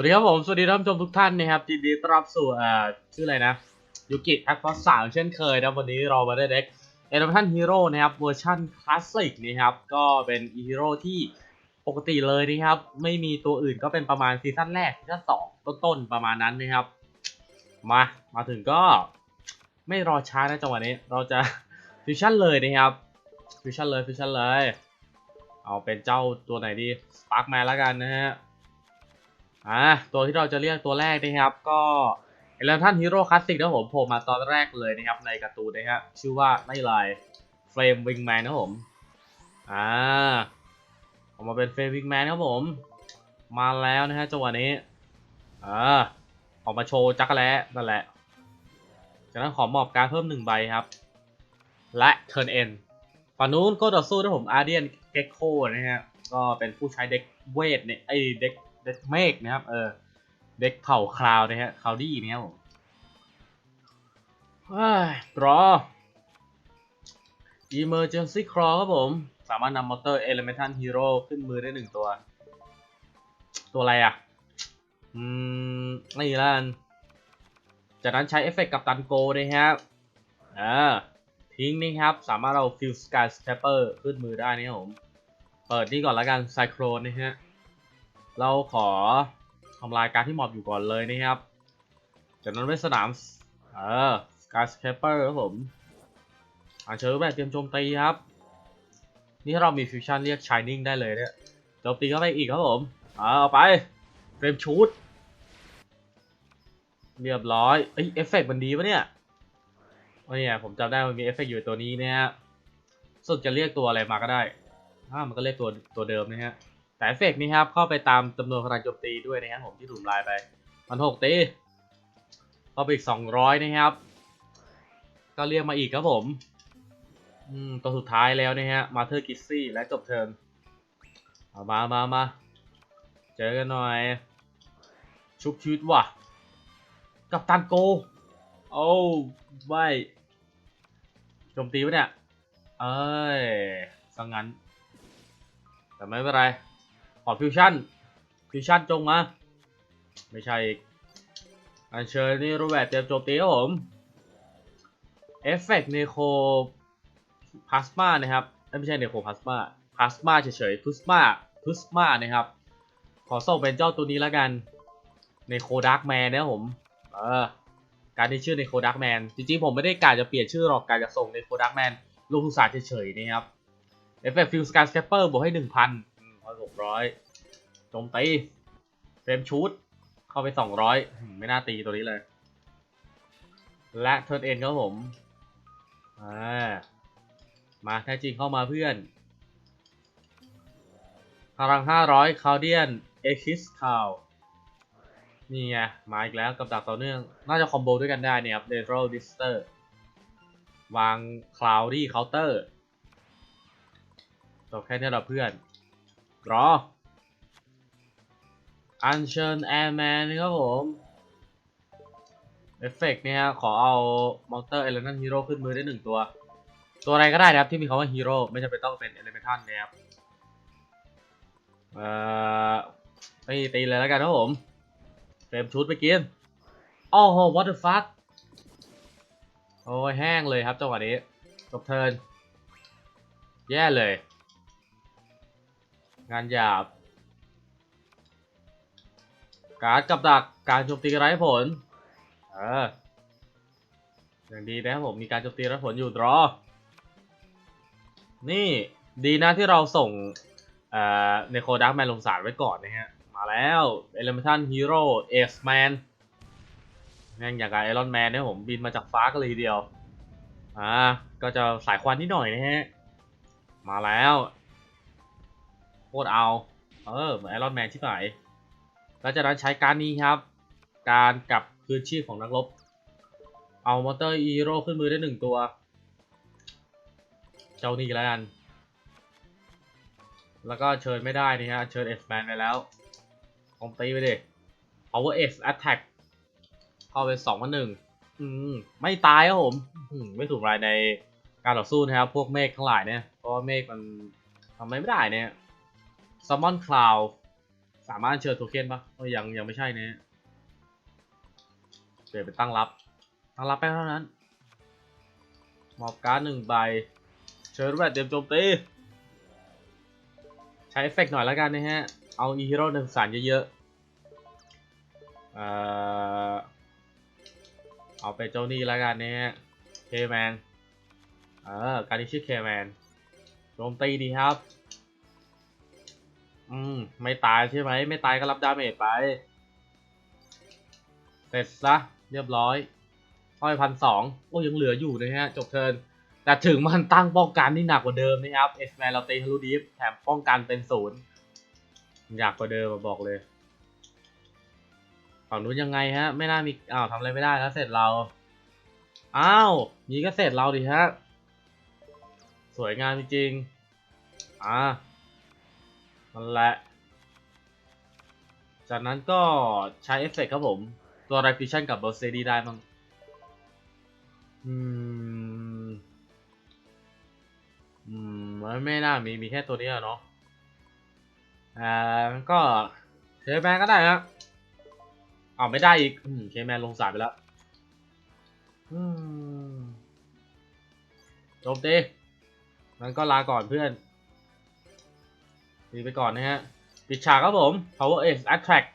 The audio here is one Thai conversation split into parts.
วัสดีครับผม สวัสดีท่านผู้ชมทุกท่านนะครับยินดีต้อนรับสู่เอ่อชื่ออะไรนะยูกิแอคฟอสสามเช่นเคยนะวันนี้เรามาได้เด็กเอเดทันฮีโร่นะครับเวอร์ชันคลาสสิกนะครับก็เป็นฮีโร่ที่ปกติเลยนะครับ ไม่มีตัวอื่นก็เป็นประมาณซีซั่นแรกซีซั่นสองต้นๆประมาณนั้นนะครับ มามาถึงก็ไม่รอช้านะจังหวะนี้ เราจะฟิวชั่นเลยนะครับฟิวชั่นเลยฟิวชั่นเลย เอาเป็นเจ้าตัวไหนดีสปาร์กแมนแล้วกันนะฮะ อ่าตัวที่เราจะเรียกตัวแรกนะครับ ก็เอเลนทันฮีโร่คลาสสิกนะผมโผล่มาตอนแรกเลยนะครับในการ์ตูนนะฮะชื่อว่าไม่ลายเฟรมวิงแมนนะผมอ่าออกมาเป็นเฟรมวิงแมนครับผม มาแล้วนะฮะจังหวะนี้อ่าออกมาโชว์จักรแล้นั่นแหละจากนั้นขอมอบการเพิ่มหนึ่งใบครับ และเทิร์นเอ็นฝั่งนู้นก็ต่อสู้นะผมอาร์เดียนเก็กโคนะฮะก็เป็นผู้ใช้เด็กเวทเนี่ยไอเด็ก เด็กเมกนะครับ เออ เด็กเผ่าคลาวนะฮะคลาวดี้นะครับผมรอ Emergency Crawl ครับผม สามารถนำมอเตอร์ Elemental Hero ขึ้นมือได้หนึ่งตัว ตัวอะไรอะ อืมนี่ละกันจากนั้นใช้เอฟเฟกต์กับตันโกนะครับอ่าทิ้งนี่ครับ สามารถเอาฟิลสกายสเตปเปอร์ขึ้นมือได้นะครับผม เปิดนี่ก่อนล้วกันไซโครนนะฮะ เราขอทำลายการที่หมอบอยู่ก่อนเลยนะครับ จากนั้นไว้สนาม เออสกายสเคปเปอร์ครับผมอาเชิญแบบเตรียมโจมตีครับ นี่ถ้าเรามีฟิวชั่นเรียกชายนิ่งได้เลยเนี่ยโจมตีเข้าไปอีกครับผม เอาไปเฟรมชูดเรียบร้อยเอ้ยเอฟเฟกต์มันดีปะเนี่ยโอ้ยเนี่ยผมจำได้มันมีเอฟเฟกต์อยู่ตัวนี้นี่ยสุดจะเรียกตัวอะไรมาก็ได้ถ้ามันก็เรียกตัวตัวเดิมนะฮะ แต่เฟกนี่ครับเข้าไปตามจำนวนพลังโจมตีด้วยนะครับผมที่ถูกลายไปมันหกตีเข้าไปอีกสองร้อยนะครับ ก็เรียกมาอีกครับผมอืมตัวสุดท้ายแล้วนะฮะมาเธอร์กิซซี่และจบเทิร์นเอามามามาเจอกันหน่อย ชุบชีวิตว่ะ กับตันโก โอ้ไม่โจมตีวะเนี่ย เอ้ยสังงั้น แต่ไม่เป็นไร อฟิวชั่นฟิวชั่นจงมา ไม่ใช่ อันเชิญนี่รูปแบบเตรียมโจมตีครับผมเอฟเฟกต์เนโคพลาสมานะครับ ไม่ใช่เนโคพลาสมาพลาสมาเฉยๆพุสมาพุสมานะครับ ขอส่งเป็นเจ้าตัวนี้แล้วกันเนโคดาร์กแมนนะครับผมเออการที่ชื่อเนโคดาร์กแมนจริงๆ ผมไม่ได้กะจะเปลี่ยนชื่อหรอกการจะส่งเนโคดาร์กแมนลูกทุกศาสตร์เฉยๆนะครับเอฟเฟกต์ฟิลสการสแคปเปอร์บวกให้หนึ่งพัน อยหกร้อยโจมตีเฟรมชูดเข้าไปสองร้อยไม่น่าตีตัวนี้เลย และเทิร์นเอ็นครับผมอ่ามาแท้จริงเข้ามาเพื่อนพลังห้าร้อยคาวเดียนเอ็กซิสคาวนี่ไง มาอีกแล้วกับดักต่อเนื่อง น่าจะคอมโบด้วยกันได้เนี่ยครับเดโรดิสเตอร์วางคลาวดี้เคาน์เตอร์จบแค่นี้แหละเพื่อน รอ อันเชิญแอร์แมนครับผม เอฟเฟกต์เนี่ยขอเอามอนเตอร์เอเลน t ฮีโร่ขึ้นมือได้หนึ่งตัว ตัวอะไรก็ได้นะครับ ที่มีคำว่าฮีโร่ไม่จำเป็นต้องเป็นเอเลเมทัลนะครับ เอ่อตีตีเลยแล้วกันครับผมเฟรมชุดไปกินโอ้โห what the fuck โอ้ยแห้งเลยครับจังหวะนี้จบเทิร์นแย่เลย งานหยาบ การกับดักการโจมตีไร้ผล เออ อย่างดีนะครับผมมีการโจมตีไร้ผลอยู่ดรอ นี่ดีนะที่เราส่งเอ่อในโคดักแมนลงสารไว้ก่อนนะฮะ มาแล้ว Elemental Hero Ace Man แม่งอย่างกับไอรอนแมนเนี่ยผมบินมาจากฟ้ากันเลยทีเดียว อ่า ก็จะสายควันนิดหน่อยนะฮะ มาแล้ว โคตรเอา เออเหมือนไอรอนแมนที่ไหนแล้วจากนั้นใช้การนี้ครับ การกลับคืนชีพของนักรบ เอามอเตอร์อีโร่ขึ้นมือได้หนึ่งตัว เจ้านี่แล้วกัน แล้วก็เชิญไม่ได้นี่ฮะ เชิญเอสแมนไปแล้วผมตีไปดิ power X attack เข้าไปสองพันหนึ่งอืม ไม่ตายครับผมมไม่ถูกรายในการต่อสู้นะครับ พวกเมฆทั้งหลายเนี่ย เพราะเมฆมันทำอะไรไม่ได้เนี่ย summon cloud สามารถเชิญโทเค็นปะยังยังไม่ใช่เนี่ยเปลี่ยนเป็นตั้งรับ ตั้งรับไปเท่านั้นมอบการ์ดหนึ่งใบ เชิญแวดเตรียมโจมตี ใช้เอฟเฟกต์หน่อยแล้วกันนะฮะ เอาอีฮีโร่หนึ่งสารเยอะๆ เอ่อ เอาไปเจ้านี่แล้วกันนะฮะ เคแมน เออ การที่ชื่อเคแมน โจมตีดีครับ อืม ไม่ตายใช่ไหม ไม่ตายก็รับดาเมจไป เสร็จซะเรียบร้อยห้อยพันสองโอ้ยังเหลืออยู่นะฮะ จบเทินแต่ถึงมันตั้งป้องกันที่หนักกว่าเดิมนะครับ เอสแมนเราตีทะลุดีฟแถมป้องกันเป็นศูนย์อยากกว่าเดิมมาบอกเลยฝั่งนู้นยังไงฮะ ไม่น่ามีอ้าวทำอะไรไม่ได้แล้วเสร็จเรา อ้าวนี้ก็เสร็จเราดิฮะ สวยงามจริงๆอ่า นั่นแหละ จากนั้นก็ใช้เอฟเฟกต์ครับผม ตัวไรฟิชั่นกับเบอร์เซดีได้มั้งอืม อืม ไม่น่ามี มีแค่ตัวนี้อเนาะ อ่า ก็เคแมนก็ได้ฮะเอาไม่ได้อีก อืมเคแมนลงสายไปแล้ว อืมจบดิงั้นก็ลาก่อนเพื่อน ดีไปก่อนนะฮะ ปิดฉากครับผม Power Ace Attract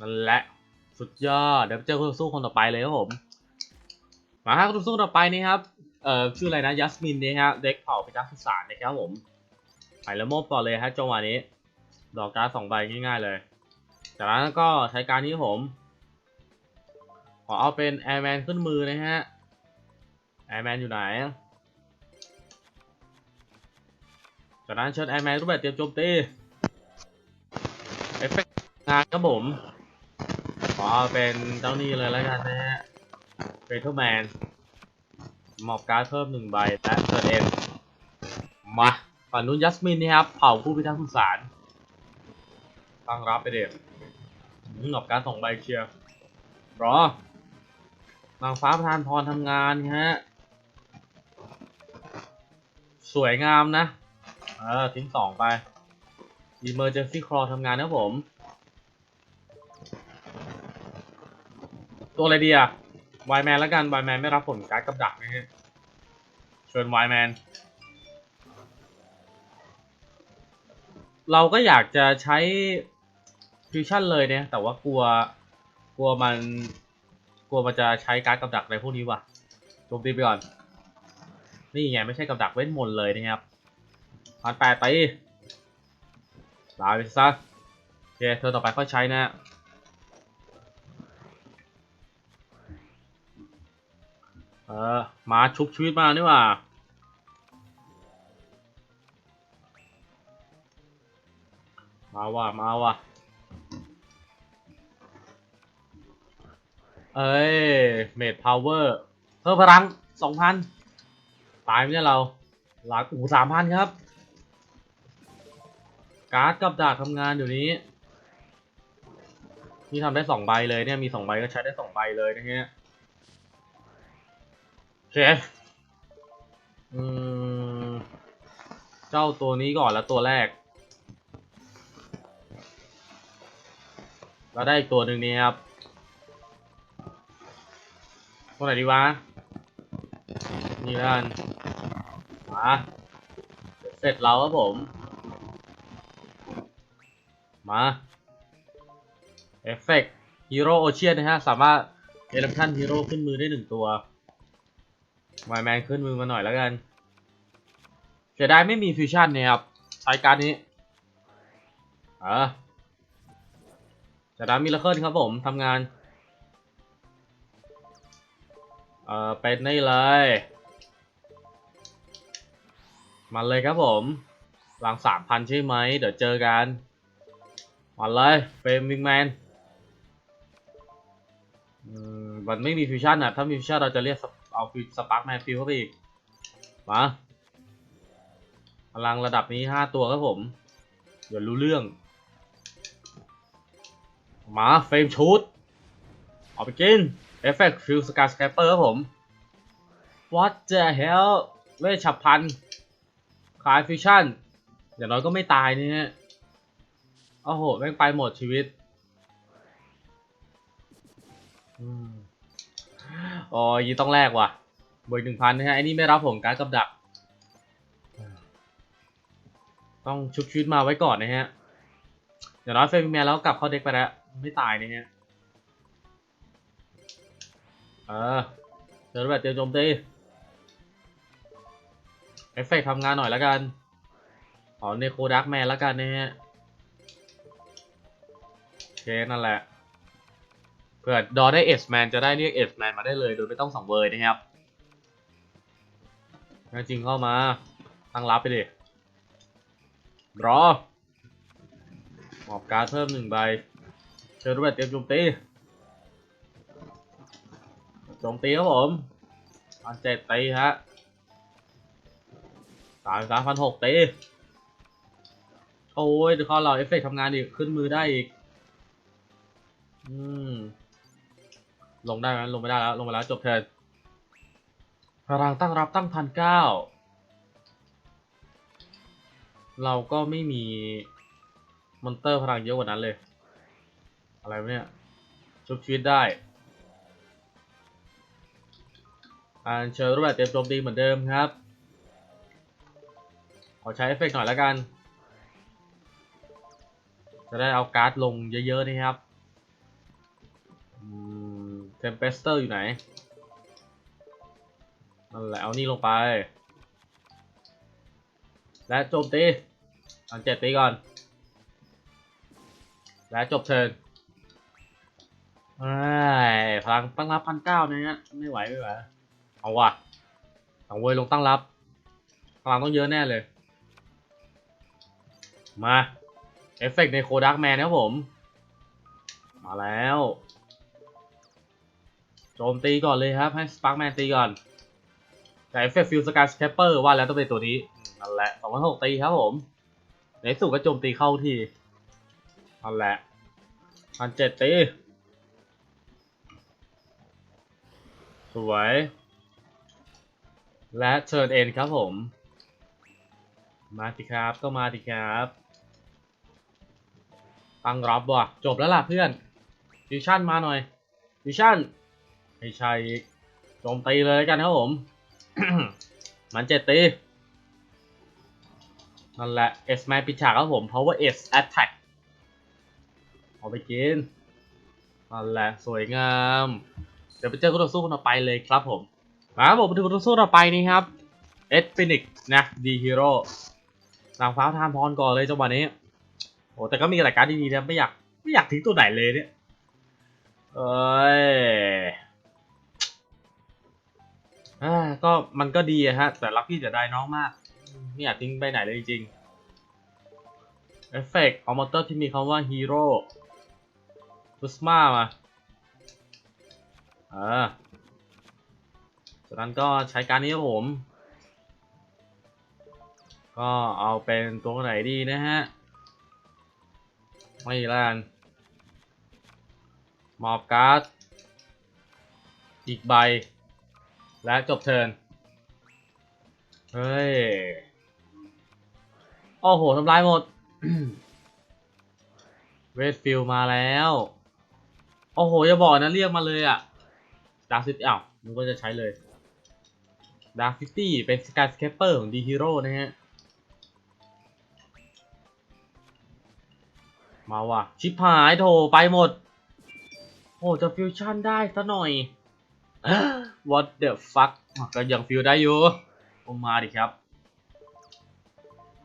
นั่นแหละ สุดยอด เดี๋ยวเจอคู่ต่อสู้คนต่อไปเลยครับผม มาฮะคู่ต่อสู้ต่อไปนี่ครับ เอ่อ ชื่ออะไรนะยัสมินนี่ฮะ เด็กเผ่าพิทักษ์สุสานนะครับผม ไปแล้วโมบก่อเลยฮะจังหวะนี้ ดอกการ์ดสองใบง่ายๆเลย จากนั้นก็ใช้การนี้ผม ขอเอาเป็นแอร์แมนขึ้นมือนะฮะแอร์แมนอยู่ไหน จากนั้นเชิญแอแมนรูปแบบเตรียมโจมตีเอฟเฟกต์งานครับผมขอเป็นเจ้านี้เลยแล้วกันนะฮะเฟเทอร์แมนหมอบการ์ดเพิ่มหนึ่งใบและเซอร์เอ็นมาฝั่งนู้นยัสมินนี่ครับเผ่าผู้พิทักษ์สุสานตั้งรับไปเด็กมอบการ์ดสองใบเชียร์รอนางฟ้าประธานพรทำงานฮะ สวยงามนะ เออทิ้งสองไป Emergency Crawl ทำงานนะผม ตัวอะไรดีอะวายแมนแล้วกันวายแมนไม่รับผลการกับดักนะฮะเชิญวายแมนเราก็อยากจะใช้ฟิวชั่นเลยเนี่ย แต่ว่ากลัวกลัวมัน กลัวมันจะใช้การกับดักอะไรพวกนี้ว่ะโจมตีไปก่อน นี่ไงไม่ใช่กับดักเว้นมนเลยนะครับ พันแปดไปลาไปซะโอเคเธอต่อไปค่อยใช้นะเออมาชุบชีวิตมานี่ว่ามาว่ะมาว่ะเอ้ยเมดพาวเวอร์เพิ่มพลังสองพันตายไมเนี่เราหลักอูสามพันครับ การ์ดกับดาบทำงานอยู่นี้ นี่ทำได้สองใบเลยเนี่ยมีสองใบก็ใช้ได้สองใบเลยนะฮะโอเคอืมเจ้าตัวนี้ก่อนแล้วตัวแรก เราได้อีกตัวหนึ่งนี้ครับ ตัวไหนดีวะ นี่แล้วกันมาเสร็จแล้วครับผม มาเอฟเฟกต์ฮีโร่โอเชียนนะฮะ สามารถเอเลมชันฮีโร่ขึ้นมือได้หนึ่งตัววายแมนขึ้นมือมาหน่อยแล้วกันเสียดายไม่มีฟิวชั่นเนี่ยครับใช้การนี้เออจากนั้นมิลเคิลครับผมทำงาน เออเป็นนี่เลย มาเลยครับผม หลังสามพันใช่ไหม เดี๋ยวเจอกัน มาเลยเฟรมวิงแมนมันไม่มีฟิวชั่นอะ ถ้ามีฟิวชั่นเราจะเรียกเอาฟิสปาร์กแมนฟิวเข้าไปอีก มาพลังระดับนี้ห้าตัวครับผม เดี๋ยวรู้เรื่อง มาเฟรมชูดเอาไปกินเอฟเฟกต์ฟิวสกาสแคปเปอร์ครับผม What the hell เวชฉับพันคลายฟิวชั่น อย่างน้อยก็ไม่ตายนี่ฮะ โอ้โห แม่งไปหมดชีวิตอืมอ๋อยีต้องแลกว่ะบวกหนึ่งพันนะฮะไอ้นี่ไม่รับผมการกับดัก ต้องชุบชีวิตมาไว้ก่อนนะฮะ เดี๋ยวน้อยเฟรมแมนแล้วกลับเข้าเด็กไปแล้ว ไม่ตายนะฮะ เออเจอแบบเตรียมโจมตีเอฟเฟกต์ทำงานหน่อยแล้วกันขอเนโคดักแมนแล้วกันนะฮะ เคนั่นแหละเผื่อดอได้เอสแมนจะได้เรียกเอสแมนมาได้เลยโดยไม่ต้องสังเวยนะครับจริงเข้ามาตั้งรับไปดิรอหมอบการเพิ่มหนึ่งใบเชิญรูปแบบเตรียมโจมตีโจมตีครับผมพันเจ็ดตีฮะสามสามพันหกตีโอ้ยเดี๋ยวเขาเราเอฟเฟกต์ทำงานอีกขึ้นมือได้อีก อืม ลงได้ไหมลงไม่ได้แล้ว ลงไปแล้วจบเทิร์นพลังตั้งรับตั้งพันเก้า เราก็ไม่มีมอนเตอร์พลังเยอะกว่านั้นเลย อะไรเนี่ย ชุบชีวิตได้อันเชิญรูปแบบเต็มโจมตีเหมือนเดิมครับ ขอใช้เอฟเฟกต์หน่อยแล้วกัน จะได้เอาการ์ดลงเยอะๆนะครับ เทมเพสเตอร์อยู่ไหน นั่นแหละเอานี่ลงไป และโจมตีอันเจ็ดตีก่อน และจบเทิร์นเอ้พลังตั้งรับพันเก้าเนะฮะไม่ไหวไม่ไหว เอาว่ะสังเวยลงตั้งรับพลังต้องเยอะแน่เลย มา เอฟเฟกต์ในโคดักแมนนะครับผม มาแล้ว จมตีก่อนเลยครับให้สปาร์กแมนตีก่อนแต่เอฟเฟกต์ฟิลสกายสแคปเปอร์ว่าแล้วต้องเป็นตัวนี้นั่นแหละสองพันหกตีครับผมในสุดก็โจมตีเข้าทีนั่นแหละพันเจ็ดตีสวย และเชิญเอ็นครับผม มาสิครับก็มาสิครับตั้งรับว่ะจบแล้วล่ะเพื่อนฟิวชั่นมาหน่อยฟิวชั่น ไม่ใช่โจมตีเลยกันครับผม มันเจ็ดตี นั่นแหละ S แมนปิดฉากครับผม power S attack เอาไปกิน นั่นแหละสวยงาม เดี๋ยวไปเจอคู่ต่อสู้คนต่อไปเลยครับผมมาบผมมาถึงคู่ต่อสู้ต่อไปนี่ครับเอสฟินิกนะดีฮีโร่นางฟ้าทานพรก่อนเลยจังหวะนี้โอ้แต่ก็มีรายการดีๆนะไม่อยากไม่อยากทิ้งตัวไหนเลยเนี่ยเอ้ย อ่าก็มันก็ดีอะฮะ แต่รักพี่จะได้น้องมากไม่อยากทิ้งไปไหนเลยจริงเอฟเฟกต์ออมอเตอร์ที่มีคำว่าฮีโร่พุสมามาอ่าจากนั้นก็ใช้การนี้ครับผม ก็เอาเป็นตัวไหนดีนะฮะ ไม่ละกันมอบการ์ด อีกใบ และจบเทิร์น เฮ้ย โอ้โหทำลายหมด เวทฟิลมาแล้ว โอ้โห อย่าบอกนะเรียกมาเลยอะดาร์ซิตี้อ้าวนึกว่าจะใช้เลยดาร์ซิตี้เป็นสกายสเคปเปอร์ของดีฮีโร่นะฮะ มาว่ะ ชิปหายโถไปหมด โอ้จะฟิวชั่นได้ซะหน่อย What the fuck ก็ยังฟิวได้อยู่ก็มาดิครับ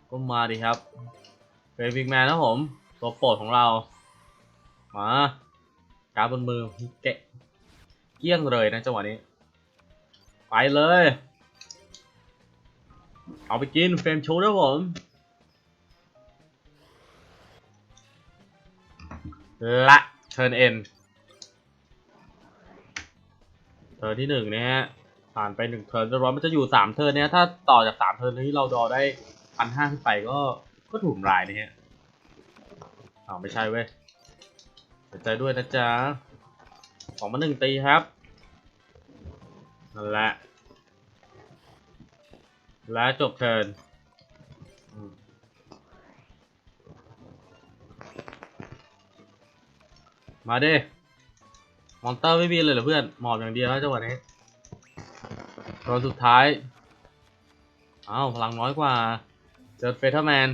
ก็มาดิครับเฟรวิกแมนนะผม ตัวโปรดของเรา มาการบนมือเกะเกี้ยงเลยนะจังหวะนี้ ไปเลย เอาไปกินเฟรมชูนะผมละเทิร์นเอ็น ทิร์นที่หนึ่งนะฮะผ่านไปหนึ่งเทิร์นเรียบร้อยมันจะอยู่สามเทิร์นเนี่ยถ้าต่อจากสามเทิร์นนี้เราดอได้พันห้าขึ้นไปก็ก็ถูกรายนะฮะอ้าวไม่ใช่เว้ยเสียใจด้วยนะจ๊ะสองมาหนึ่งตีครับนั่นแหละและจบเทิร์นมมาดิ มอนเตอร์ไม่มีเลยเหรอเพื่อน หมอบอย่างเดียวแล้วจังหวะนี้ตัวสุดท้าย อ้าวพลังน้อยกว่า เจอเฟเธอร์แมน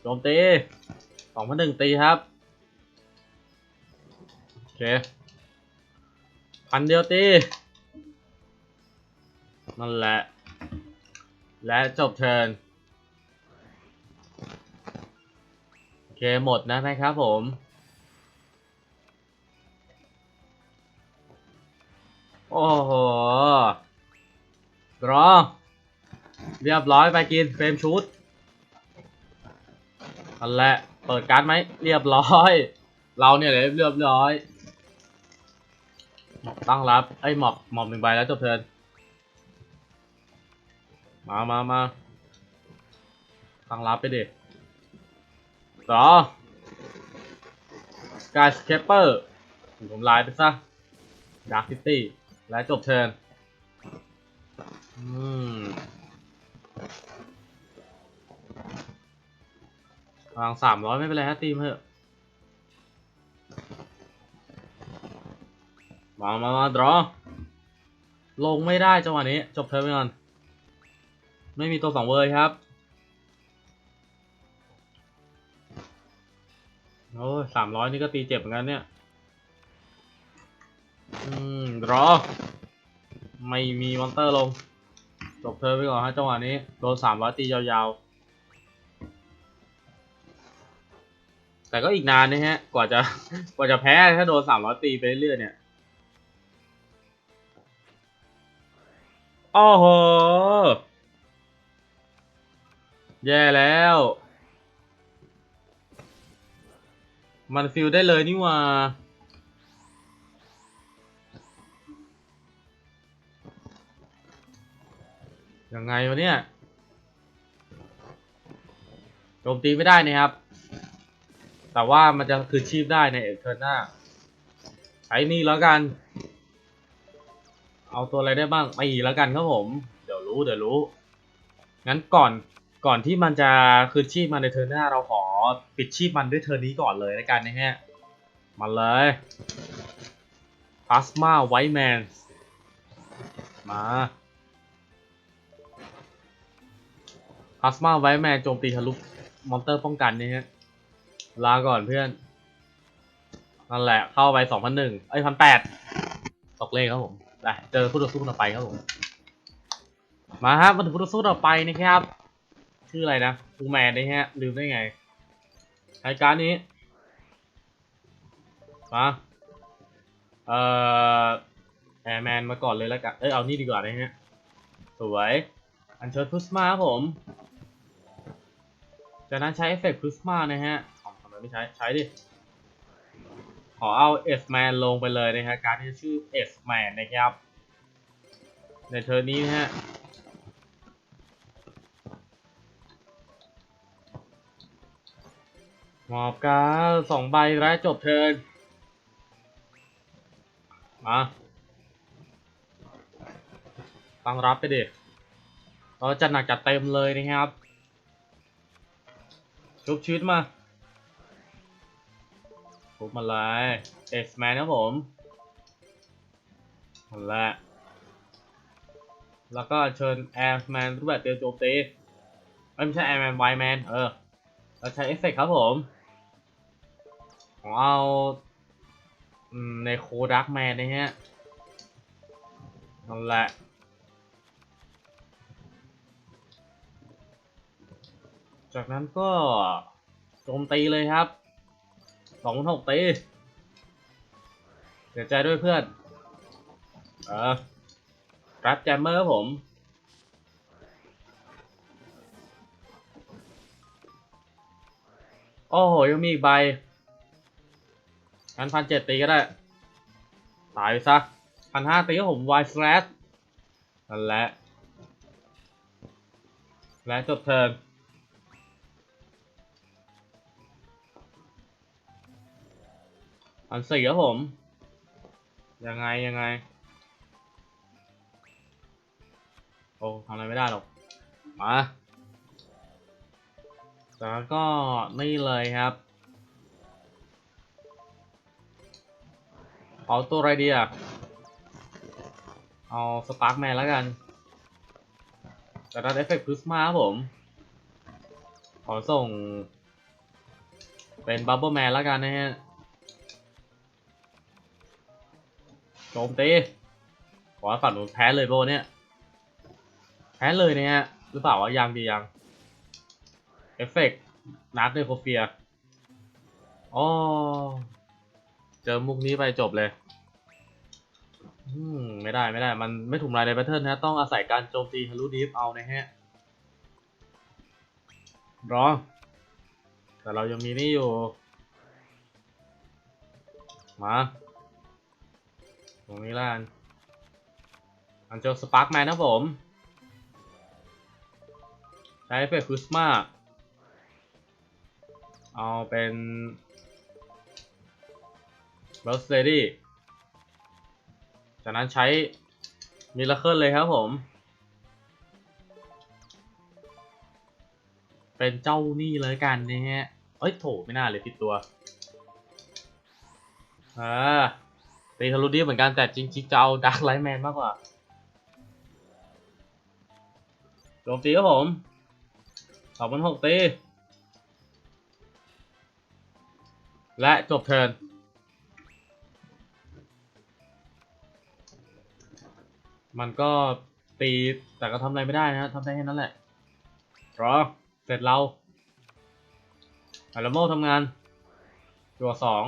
โจมตีสองพันหนึ่งตีครับ โอเค พันเดียวตีนั่นแหละ และจบเทิร์นโอเค หมดนะนะครับผม โอ้โหรอเรียบร้อยไปกินเฟรมชุดนั่นแหละเปิดการ์ดไหมเรียบร้อย เราเนี่ยเลยเรียบร้อยตั้งรับไอ้ยหมอบหมอบหนึ่งใบแล้วจบเทินมามามาตั้งรับไปดิต่อการสเคปเปอร์ผมไลน์ไปซะดาร์คซิตี้ และจบเทิร์นอืมวางสามร้อยไม่เป็นไรฮะตีมเถอะมามามาดรอ ลงไม่ได้จังหวะนี้ จบเทิร์นไปก่อน ไม่มีตัวสองเวอร์ครับ โอ้ยสามร้อยนี่ก็ตีเจ็บเหมือนกันเนี่ย อืมรอ ไม่มีมอนเตอร์ลง จบเธอไปก่อนฮะจังหวะนี้ โดนสามร้อยตียาวๆ แต่ก็อีกนานนะฮะ กว่าจะ กว่าจะแพ้ถ้าโดนสามร้อยตีไปเรื่อยเนี่ยโอ้โห แย่แล้ว มันฟิลได้เลยนี่ว่า ยังไงวะเนี่ยโจมตีไม่ได้นะครับ แต่ว่ามันจะคืนชีพได้ในเอ็เทอร์นาใช้นี่แล้วกัน เอาตัวอะไรได้บ้างไปแล้วกันครับผม เดี๋ยวรู้เดี๋ยวรู้ งั้นก่อนก่อนที่มันจะคืนชีพมาในเทอร์นหน้าเราขอปิดชีพมันด้วยเทอร์นนี้ก่อนเลยแล้วกันนะฮะมาเลยพลาสมาไวท์แมนมา พลาสมาไวท์แมนโจมตีทะลุมอนเตอร์ป้องกันนี่ฮะลาก่อนเพื่อน นั่นแหละเข้าไปสองพันหนึ่งไอ้พันแปดตกเลขครับผมไปเจอผู้ต่อสู้ต่อไปครับผม มาครับมาถึงผู้ต่อสู้ต่อไปนะครับ ชื่ออะไรนะฟูแมนนะฮะลืมได้ไงรายการนี้ มาเอ่อแอร์แมนมาก่อนเลยแล้วกัน เอ้ยเอานี่ดีกว่านะฮะ สวย อันเชิญพุสมาครับผม จากนั้นใช้เอฟเฟกต์พุสมานะฮะทำไมไม่ใช้ ใช้ดิ ขอเอาเอสแมนลงไปเลยนะฮะ การที่ชื่อเอสแมนนะครับ ในเทอร์นนี้นะฮะหมอบการสองใบและจบเทิร์นมาตั้งรับไปดิเราจะหนักจัดเต็มเลยนะครับ ชุบชีวิตมาชุบมาเลยเอ็กซ์แมนครับผมนั่นแหละแล้วก็เชิญแอร์แมนรูปแบบเตรียมโจมตีไม่ใช่แอร์แมนไวแมนเออเราใช้เอฟเฟกครับผมของเอาในโคดักแมนนะฮะนั่นแหละ จากนั้นก็โจมตีเลยครับสองหกตีเสียใจด้วยเพื่อน เออรับแจมเมอร์ผมโอ้โห ยังมีอีกใบงั้นพันเจ็ดตีก็ได้ ตายไปซะพันห้าตีก็ผมวายสแลชนั่นแหละ และจบเทิร์น พันสี่ครับผม ยังไงยังไง โอ้ทำอะไรไม่ได้หรอก มาแล้วก็นี่เลยครับเอาตัวอะไรดีอะ เอาสปาร์กแมนแล้วกันแต่ดันเอฟเฟกต์พ s สมาครับผม ขอส่ง เป็นบับเบิลแมนแล้วกันนะฮะ โจมตีขอฝั่งนู้นแพ้เลยโบเนี่ย แพ้เลยเนี่ยหรือเปล่าวะยังดียังเอฟเฟกต์นัดเนโคเฟียอ๋อเจอมุกนี้ไปจบเลย อืม ไม่ได้ไม่ได้ มันไม่ถูกรายในแพทเทิร์นนะ ต้องอาศัยการโจมตีทะลุดีฟเอานะฮะ รอ แต่เรายังมีนี่อยู่ มา รงนี้ละกันอันเจอสปาร์กแมนนะผม ใช้เอฟเฟกต์คุสมาเอาเป็นเบลสเตดี้จากนั้นใช้มิราเคิลเลยครับผม เป็นเจ้านี่เลยกันนะฮะเอ้ยโถไม่น่าเลยผิดตัว อ่า ตีทะลุดีฟเหมือนกันแต่จริงๆจะเอาดาร์ l ไลท์แมนมากกว่าโจมตีครับผมสองพันหกตี และจบเทิร์นมันก็ตีแต่ก็ทำอะไรไม่ได้นะทำได้แค่นั้นแหละรอเสร็จเราอาร์โมทำงาน ตัวสอง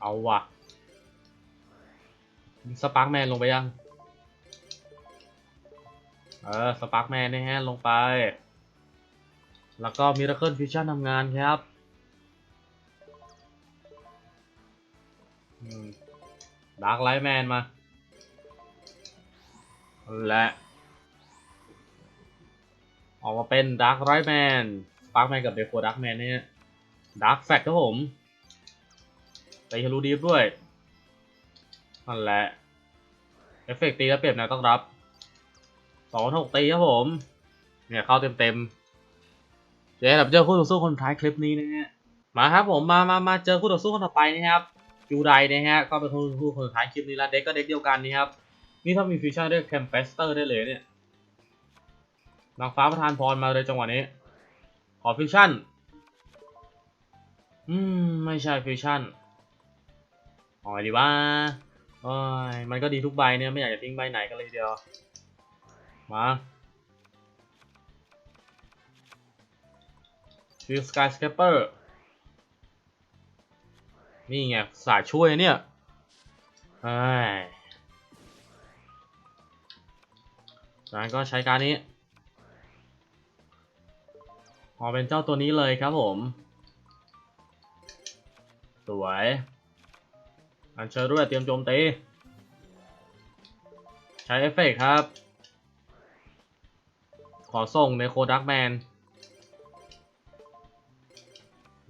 เอาว่ะสปาร์กแมนลงไปยัง เออ สปาร์กแมนนะฮะลงไป แล้วก็มิราเคิลฟิชชั่นทำงานครับดาร์กไลท์แมนมา และออกมาเป็นดาร์กไรท์แมนสปาร์กแมนกับเดโคดาร์กแมนเนี่ยดาร์กแฟกครับผม ตีทะลุดีฟด้วยนั่นแหละ เอฟเฟกต์ตีแล้วเปรียบแนวต้องรับสองหกตีครับผม เนี่ยเข้าเต็มเต็มๆเจ๊แบบเจอคู่ต่อสู้คนท้ายคลิปนี้นะฮะ มาครับผมมามามาเจอคู่ต่อสู้คนต่อไปนะครับจูไดนะฮะ ก็เป็นคู่ต่อสู้คนท้ายคลิปนี้แล้วเด็กก็เด็กเดียวกันนี่ครับ นี่ถ้ามีฟิวชั่นได้แคมเปสเตอร์ได้เลยเนี่ยนางฟ้าประทานพรมาเลยจังหวะนี้ ขอฟิวชั่น อืม ไม่ใช่ฟิวชั่น อ๋อดีว่าโอ้ยมันก็ดีทุกใบเนี่ยไม่อยากจะทิ้งใบไหนกันเลยเดียว มาฟิวสกายสแคปเปอร์นี่ไงสายช่วยเนี่ยไอ้ยจากนั้นก็ใช้การนี้ออเป็นเจ้าตัวนี้เลยครับผม สวย อันเชิญด้วยเตรียมโจมตี ใช้เอฟเฟกต์ครับ ขอส่งในโคดักแมน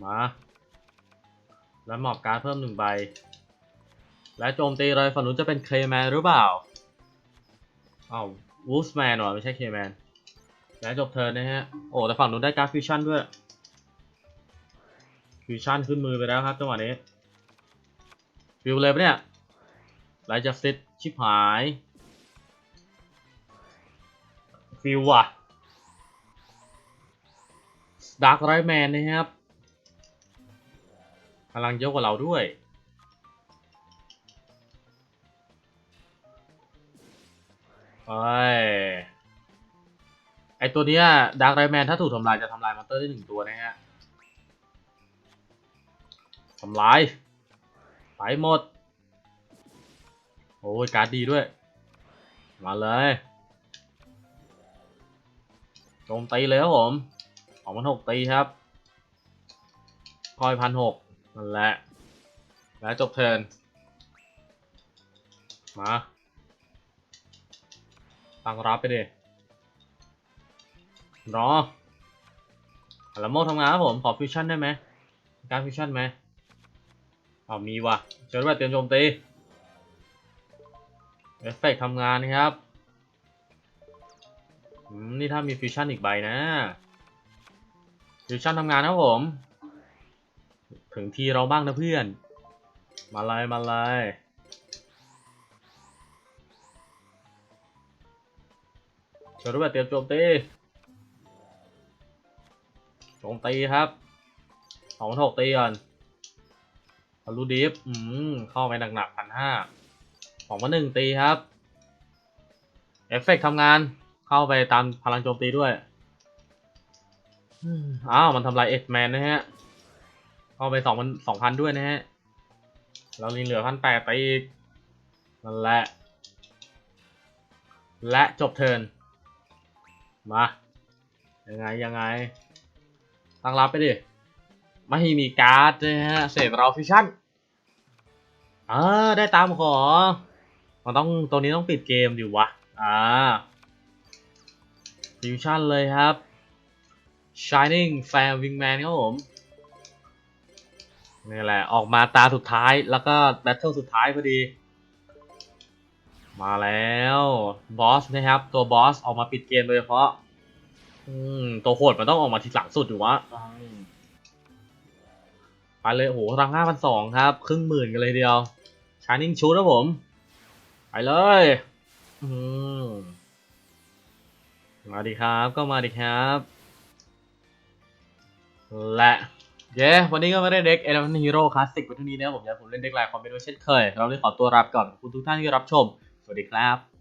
มา แล้วหมอบการ์ดเพิ่มหนึ่งใบ และโจมตีเลยฝั่งนู้นจะเป็นเคแมนหรือเปล่าอ้าววูสแมนหรอไม่ใช่เคแมน และจบเทิร์นนะฮะ โอ้แต่ฝั่งนู้นได้การ์ดฟิวชั่นด้วย ฟิวชั่นขึ้นมือไปแล้วครับจังหวะนี้ ฟิวเลยปะเนี่ยไลจะเซตชิบหาย ฟิวว่ะดาร์กไรแมนนะครับพลังเยอะกว่าเราด้วยเอ้ยไอตัวเนี้ยดาร์กไรแมนถ้าถูกทำลายจะทำลายมอนเตอร์ได้หนึ่งตัวนะฮะทำลาย ไปหมด โอ้ย การ์ดดีด้วย มาเลยโจมตีเลยครับผมสองพันหกตีครับคอยพันหกนั่นแหละ แล้วจบเทินมา ตั้งรับไปดิรออาราโมทำงานครับผม ขอฟิวชั่นได้ไหม การฟิวชั่นไหม อ๋อมีว่ะเชิญว่าเตรียมโจมตีเอฟเฟกทำงานครับนี่ถ้ามีฟิวชั่นอีกใบนะฟิวชั่นทำงานนะครับผม ถึงทีเราบ้างนะเพื่อน มาเลยมาเลยเชิญรูปแบบเตรียมโจมตีโจมตีครับสองหกตีก่อน ทะลุดิฟอืม เข้าไปหนักๆพันห้าสองพันหนึ่งตีครับ เอฟเฟกต์ทำงาน เข้าไปตามพลังโจมตีด้วย อ้าว มันทำลายเอ็กแมนนะฮะ เข้าไปสองพันสองพันด้วยนะฮะ เราลีเหลือพันแปดไปอีก นั่นแหละ และจบเทิร์นมา ยังไง ยังไง ตั้งรับไปดิ ไม่มีการ์ดนะฮะ เสกเราฟิวชั่นเออได้ตามขอ มันต้องตัวนี้ต้องปิดเกมดิวะ อ่า ฟิวชั่นเลยครับ Shining Fair Wingman ครับผม นี่แหละ ออกมาตาสุดท้ายแล้วก็แบทเทิลสุดท้ายพอดี มาแล้วบอสนะครับ ตัวบอสออกมาปิดเกมโดยเฉพาะ อืม ตัวโหดมันต้องออกมาทีหลังสุดอยู่วะ ไปเลยโอ้โหรังห้าพันสองครับ ครึ่งหมื่นกันเลยเดียว Shining Shoot ครับผม ไปเลยมมาดีครับก็มาดีครับ และเย้ วันนี้ก็มาเล่นเด็ก Elephant Hero Classic ไปเท่านี้นะครับผมจะผมเล่นเด็กไลน์คอมเมนต์ไว้เช่นเคย เราเลยขอตัวรับก่อนขอบคุณทุกท่านที่รับชม สวัสดีครับ